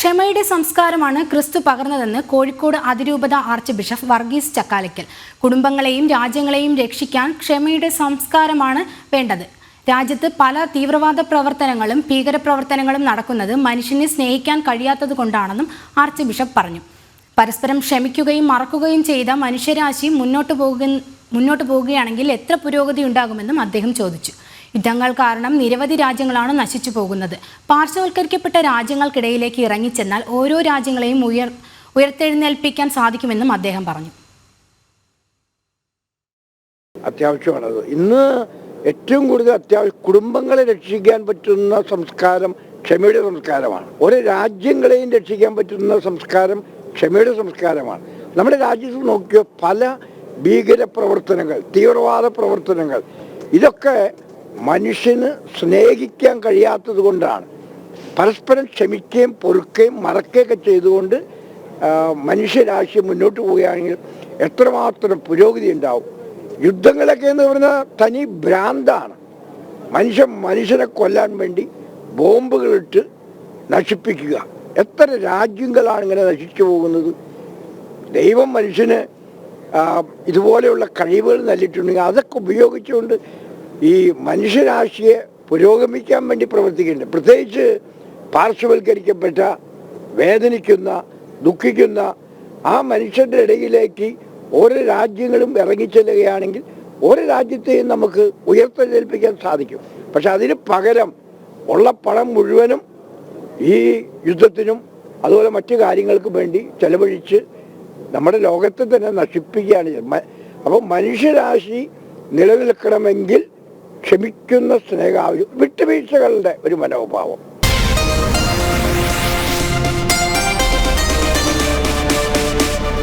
ക്ഷമയുടെ സംസ്കാരമാണ് ക്രിസ്തു പകർന്നതെന്ന് കോഴിക്കോട് അതിരൂപത ആർച്ച് ബിഷപ്പ് വർഗീസ് ചക്കാലയ്ക്കൽ കുടുംബങ്ങളെയും രാജ്യങ്ങളെയും രക്ഷിക്കാൻ ക്ഷമയുടെ സംസ്കാരമാണ് വേണ്ടത്. രാജ്യത്ത് പല തീവ്രവാദ പ്രവർത്തനങ്ങളും ഭീകരപ്രവർത്തനങ്ങളും നടക്കുന്നത് മനുഷ്യനെ സ്നേഹിക്കാൻ കഴിയാത്തത് കൊണ്ടാണെന്നും ആർച്ച് ബിഷപ്പ് പറഞ്ഞു. പരസ്പരം ക്ഷമിക്കുകയും മറക്കുകയും ചെയ്ത മനുഷ്യരാശി മുന്നോട്ട് പോകുക മുന്നോട്ട് പോവുകയാണെങ്കിൽ എത്ര പുരോഗതി ഉണ്ടാകുമെന്നും അദ്ദേഹം ചോദിച്ചു. യുദ്ധങ്ങൾ കാരണം നിരവധി രാജ്യങ്ങളാണ് നശിച്ചു പോകുന്നത്. പാർശ്വവൽക്കരിക്കപ്പെട്ട രാജ്യങ്ങൾക്കിടയിലേക്ക് ഇറങ്ങിച്ചെന്നാൽ ഓരോ രാജ്യങ്ങളെയും ഉയർ ഉയർത്തെഴുന്നേൽപ്പിക്കാൻ സാധിക്കുമെന്നും അദ്ദേഹം പറഞ്ഞു. അത്യാവശ്യമാണത്. ഇന്ന് ഏറ്റവും കൂടുതൽ അത്യാവശ്യം കുടുംബങ്ങളെ രക്ഷിക്കാൻ പറ്റുന്ന സംസ്കാരം ക്ഷമയുടെ സംസ്കാരമാണ്. ഓരോ രാജ്യങ്ങളെയും രക്ഷിക്കാൻ പറ്റുന്ന സംസ്കാരം ക്ഷമയുടെ സംസ്കാരമാണ്. നമ്മുടെ രാജ്യത്ത് നോക്കിയ പല ഭീകര പ്രവർത്തനങ്ങൾ തീവ്രവാദ പ്രവർത്തനങ്ങൾ ഇതൊക്കെ മനുഷ്യന് സ്നേഹിക്കാൻ കഴിയാത്തത് കൊണ്ടാണ്. പരസ്പരം ക്ഷമിക്കുകയും പൊറുക്കുകയും മറക്കുകയൊക്കെ ചെയ്തുകൊണ്ട് മനുഷ്യരാശി മുന്നോട്ട് പോവുകയാണെങ്കിൽ എത്രമാത്രം പുരോഗതി ഉണ്ടാവും. യുദ്ധങ്ങളൊക്കെ എന്ന് പറഞ്ഞാൽ തനി ഭ്രാന്താണ്. മനുഷ്യൻ മനുഷ്യനെ കൊല്ലാൻ വേണ്ടി ബോംബുകളിട്ട് നശിപ്പിക്കുക. എത്ര രാജ്യങ്ങളാണ് ഇങ്ങനെ നശിച്ചു പോകുന്നത്. ദൈവം മനുഷ്യന് ഇതുപോലെയുള്ള കഴിവുകൾ നൽകിയിട്ടുണ്ടെങ്കിൽ അതൊക്കെ ഉപയോഗിച്ചുകൊണ്ട് ഈ മനുഷ്യരാശിയെ പുരോഗമിക്കാൻ വേണ്ടി പ്രവർത്തിക്കുന്നുണ്ട്. പ്രത്യേകിച്ച് പാർശ്വവൽക്കരിക്കപ്പെട്ട വേദനിക്കുന്ന ദുഃഖിക്കുന്ന ആ മനുഷ്യരുടെ ഇടയിലേക്ക് ഓരോ രാജ്യങ്ങളും ഇറങ്ങിച്ചെല്ലുകയാണെങ്കിൽ ഓരോ രാജ്യത്തെയും നമുക്ക് ഉയർത്തെഴുന്നേൽപ്പിക്കാൻ സാധിക്കും. പക്ഷെ അതിന് പകരം ഉള്ള പണം മുഴുവനും ഈ യുദ്ധത്തിനും അതുപോലെ മറ്റു കാര്യങ്ങൾക്കും വേണ്ടി ചെലവഴിച്ച് നമ്മുടെ ലോകത്തെ തന്നെ നശിപ്പിക്കുകയാണ് അപ്പോൾ മനുഷ്യരാശി നിലനിൽക്കണമെങ്കിൽ ക്ഷമിക്കുന്ന സ്നേഹാവശ്യം വിട്ടുവീഴ്ചകളുടെ ഒരു മനോഭാവം.